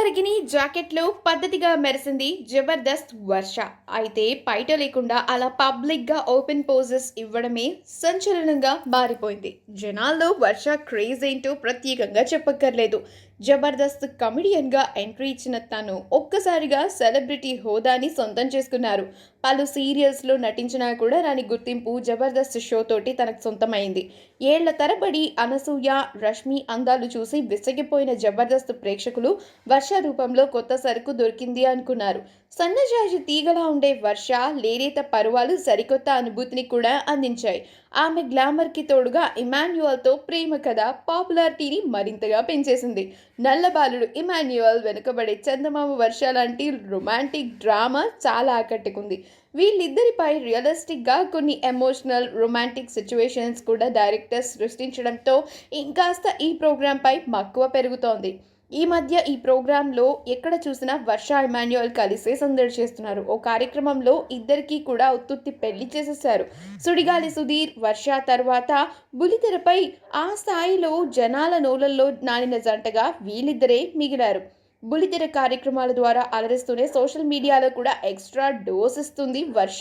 పరిగిని జాకెట్లో పద్ధతిగా మెరిసింది జబర్దస్త్ వర్ష. అయితే పైట లేకుండా అలా పబ్లిక్గా ఓపెన్ పోజెస్ ఇవ్వడమే సంచలనంగా మారిపోయింది. జనాల్లో వర్ష క్రేజ్ ఏంటో ప్రత్యేకంగా చెప్పక్కర్లేదు. జబర్దస్త్ కమెడియన్గా ఎంట్రీ ఇచ్చిన తను ఒక్కసారిగా సెలబ్రిటీ హోదాని సొంతం చేసుకున్నారు. పలు సీరియల్స్లో నటించినా కూడా రాని గుర్తింపు జబర్దస్త్ షో తోటి తనకు సొంతమైంది. ఏళ్ళ తరబడి అనసూయ రష్మి అందాలు చూసి విసిగిపోయిన జబర్దస్త్ ప్రేక్షకులు వర్ష రూపంలో కొత్త సరుకు దొరికింది అనుకున్నారు. సన్నజాజి తీగలా ఉండే వర్ష లేలేత పర్వాలు సరికొత్త అనుభూతిని కూడా అందించాయి. ఆమె గ్లామర్కి తోడుగా ఇమాన్యువల్తో ప్రేమ కథ పాపులారిటీని మరింతగా పెంచేసింది. నల్లబాలుడు ఇమాన్యువల్ వెనుకబడే చందమామ వర్ష లాంటి రొమాంటిక్ డ్రామా చాలా ఆకట్టుకుంది. వీళ్ళిద్దరిపై రియలిస్టిక్గా కొన్ని ఎమోషనల్ రొమాంటిక్ సిచ్యువేషన్స్ కూడా డైరెక్టర్ సృష్టించడంతో ఇంకాస్త ఈ ప్రోగ్రాంపై మక్కువ పెరుగుతోంది. ఈ మధ్య ఈ ప్రోగ్రాంలో ఎక్కడ చూసినా వర్ష ఇమాన్యువల్ కలిసే సందడి చేస్తున్నారు. ఓ కార్యక్రమంలో ఇద్దరికీ కూడా ఉత్తుత్తి పెళ్ళి చేసేసారు సుడిగాలి సుధీర్ వర్ష తర్వాత బులితెరపై ఆ స్థాయిలో జనాల నోలల్లో నానిన జంటగా వీళ్ళిద్దరే మిగిలారు. బులితెర కార్యక్రమాల ద్వారా అలరిస్తూనే సోషల్ మీడియాలో కూడా ఎక్స్ట్రా డోస్ ఇస్తుంది వర్ష.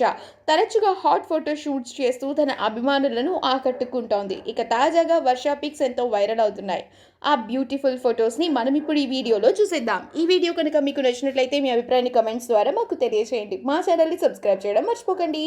తరచుగా హాట్ ఫోటో షూట్స్ చేస్తూ తన అభిమానులను ఆకట్టుకుంటోంది. ఇక తాజాగా వర్ష పిక్స్ ఎంతో వైరల్ అవుతున్నాయి. ఆ బ్యూటిఫుల్ ఫొటోస్ని మనం ఇప్పుడు ఈ వీడియోలో చూసేద్దాం. ఈ వీడియో కనుక మీకు నచ్చినట్లయితే మీ అభిప్రాయాన్ని కమెంట్స్ ద్వారా మాకు తెలియజేయండి మా ఛానల్ని సబ్స్క్రైబ్ చేయడం మర్చిపోకండి.